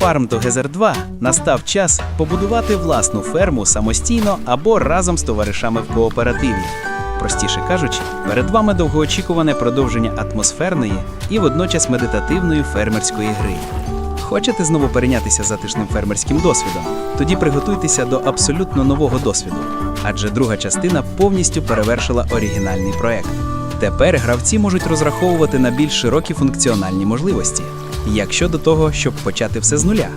Farm Together 2 настав час побудувати власну ферму самостійно або разом з товаришами в кооперативі. Простіше кажучи, перед вами довгоочікуване продовження атмосферної і водночас медитативної фермерської гри. Хочете знову перейнятися затишним фермерським досвідом? Тоді приготуйтеся до абсолютно нового досвіду, адже друга частина повністю перевершила оригінальний проект. Тепер гравці можуть розраховувати на більш широкі функціональні можливості, як щодо того, щоб почати все з нуля.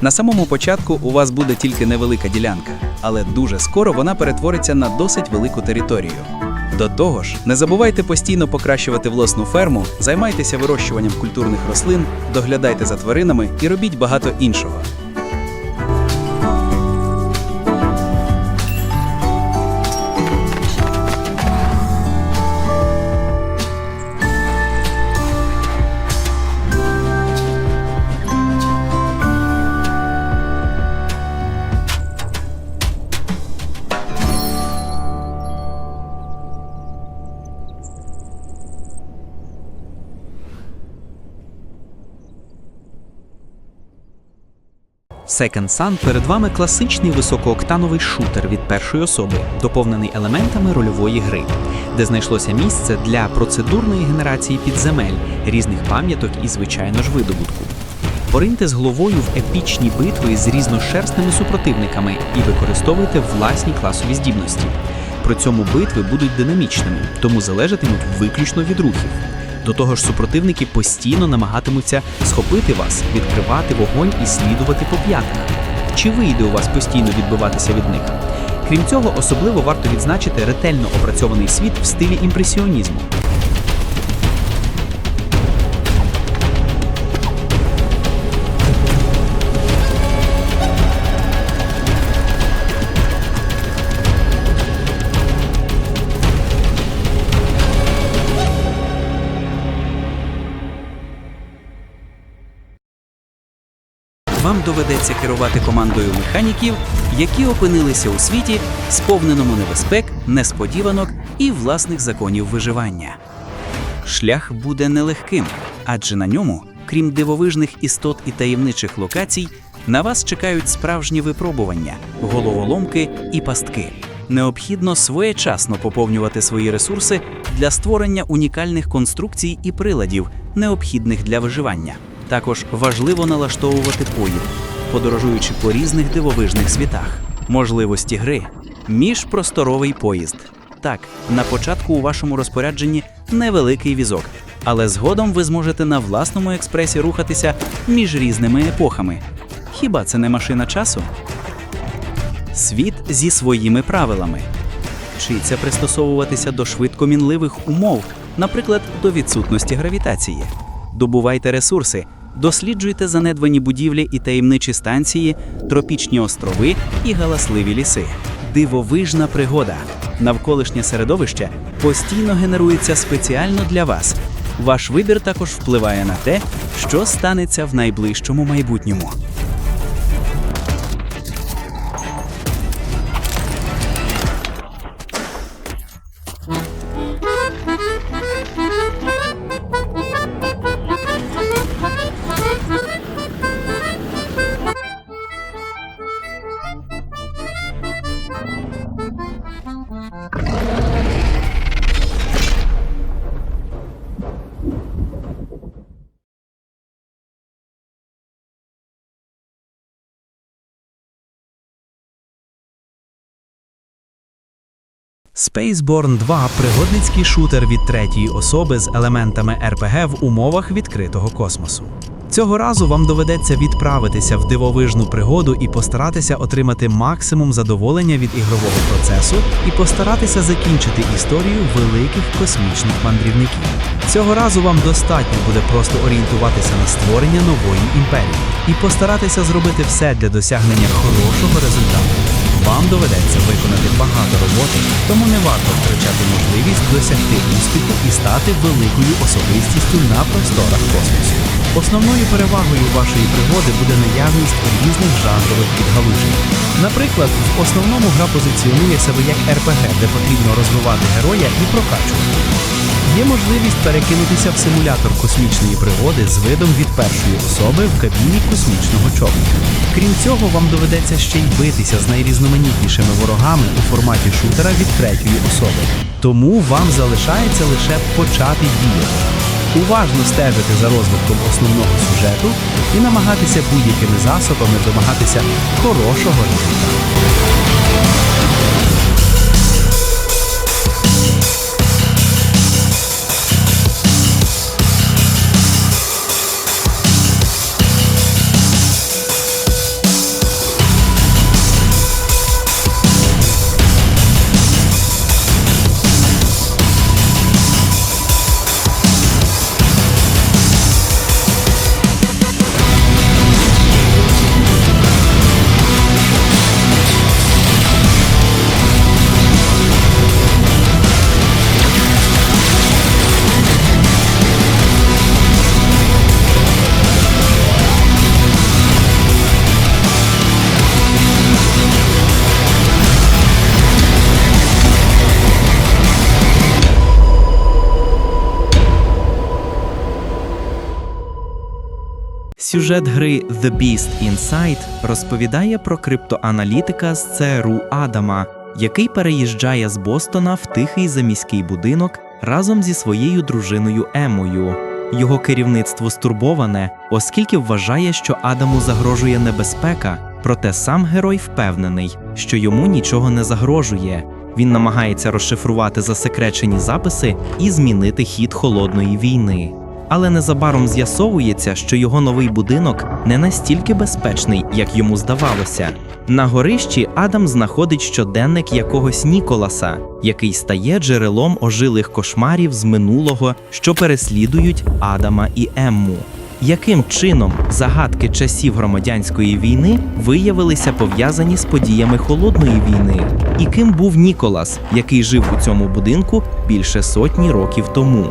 На самому початку у вас буде тільки невелика ділянка, але дуже скоро вона перетвориться на досить велику територію. До того ж, не забувайте постійно покращувати власну ферму, займайтеся вирощуванням культурних рослин, доглядайте за тваринами і робіть багато іншого. Second Sun перед вами класичний високооктановий шутер від першої особи, доповнений елементами рольової гри, де знайшлося місце для процедурної генерації підземель, різних пам'яток і, звичайно ж, видобутку. Пориньте з головою в епічні битви з різношерстними супротивниками і використовуйте власні класові здібності. При цьому битви будуть динамічними, тому залежатимуть виключно від рухів. До того ж, супротивники постійно намагатимуться схопити вас, відкривати вогонь і слідувати по п'ятах. Чи вийде у вас постійно відбиватися від них? Крім цього, особливо варто відзначити ретельно опрацьований світ в стилі імпресіонізму. Вам доведеться керувати командою механіків, які опинилися у світі, сповненому небезпек, несподіванок і власних законів виживання. Шлях буде нелегким, адже на ньому, крім дивовижних істот і таємничих локацій, на вас чекають справжні випробування, головоломки і пастки. Необхідно своєчасно поповнювати свої ресурси для створення унікальних конструкцій і приладів, необхідних для виживання. Також важливо налаштовувати поїзд, подорожуючи по різних дивовижних світах. Можливості гри міжпросторовий поїзд. Так, на початку у вашому розпорядженні невеликий візок, але згодом ви зможете на власному експресі рухатися між різними епохами. Хіба це не машина часу? Світ зі своїми правилами. Вчиться пристосовуватися до швидкомінливих умов, наприклад, до відсутності гравітації. Добувайте ресурси, досліджуйте занедбані будівлі і таємничі станції, тропічні острови і галасливі ліси. Дивовижна пригода. Навколишнє середовище постійно генерується спеціально для вас. Ваш вибір також впливає на те, що станеться в найближчому майбутньому. Spaceborne 2 пригодницький шутер від третьої особи з елементами РПГ в умовах відкритого космосу. Цього разу вам доведеться відправитися в дивовижну пригоду і постаратися отримати максимум задоволення від ігрового процесу і постаратися закінчити історію великих космічних мандрівників. Цього разу вам достатньо буде просто орієнтуватися на створення нової імперії і постаратися зробити все для досягнення хорошого результату. Вам доведеться виконати багато роботи, тому не варто втрачати можливість досягти успіху і стати великою особистістю на просторах космосу. Основною перевагою вашої пригоди буде наявність різних жанрових підгалужень. Наприклад, в основному гра позиціонує себе як РПГ, де потрібно розвивати героя і прокачувати. Є можливість перекинутися в симулятор космічної пригоди з видом від першої особи в кабіні космічного човна. Крім цього, вам доведеться ще й битися з найрізноманітнішими ворогами у форматі шутера від третьої особи. Тому вам залишається лише почати діяти. Уважно стежити за розвитком основного сюжету і намагатися будь-якими засобами домагатися хорошого результату. Сюжет гри The Beast Inside розповідає про криптоаналітика з ЦРУ Адама, який переїжджає з Бостона в тихий заміський будинок разом зі своєю дружиною Емою. Його керівництво стурбоване, оскільки вважає, що Адаму загрожує небезпека, проте сам герой впевнений, що йому нічого не загрожує. Він намагається розшифрувати засекречені записи і змінити хід холодної війни. Але незабаром з'ясовується, що його новий будинок не настільки безпечний, як йому здавалося. На горищі Адам знаходить щоденник якогось Ніколаса, який стає джерелом ожилих кошмарів з минулого, що переслідують Адама і Емму. Яким чином загадки часів громадянської війни виявилися пов'язані з подіями холодної війни? І ким був Ніколас, який жив у цьому будинку більше сотні років тому?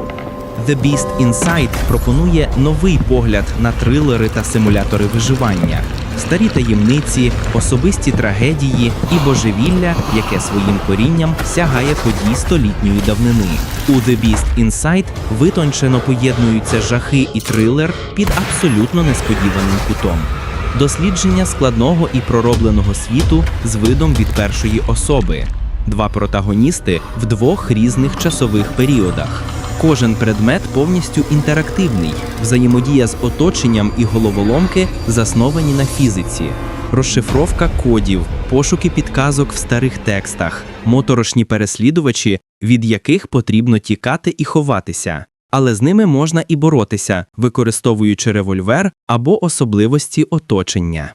The Beast Inside пропонує новий погляд на трилери та симулятори виживання, старі таємниці, особисті трагедії і божевілля, яке своїм корінням сягає подій столітньої давнини. У The Beast Inside витончено поєднуються жахи і трилер під абсолютно несподіваним кутом. Дослідження складного і проробленого світу з видом від першої особи. Два протагоністи в двох різних часових періодах. Кожен предмет повністю інтерактивний, взаємодія з оточенням і головоломки засновані на фізиці, розшифровка кодів, пошуки підказок в старих текстах, моторошні переслідувачі, від яких потрібно тікати і ховатися. Але з ними можна і боротися, використовуючи револьвер або особливості оточення.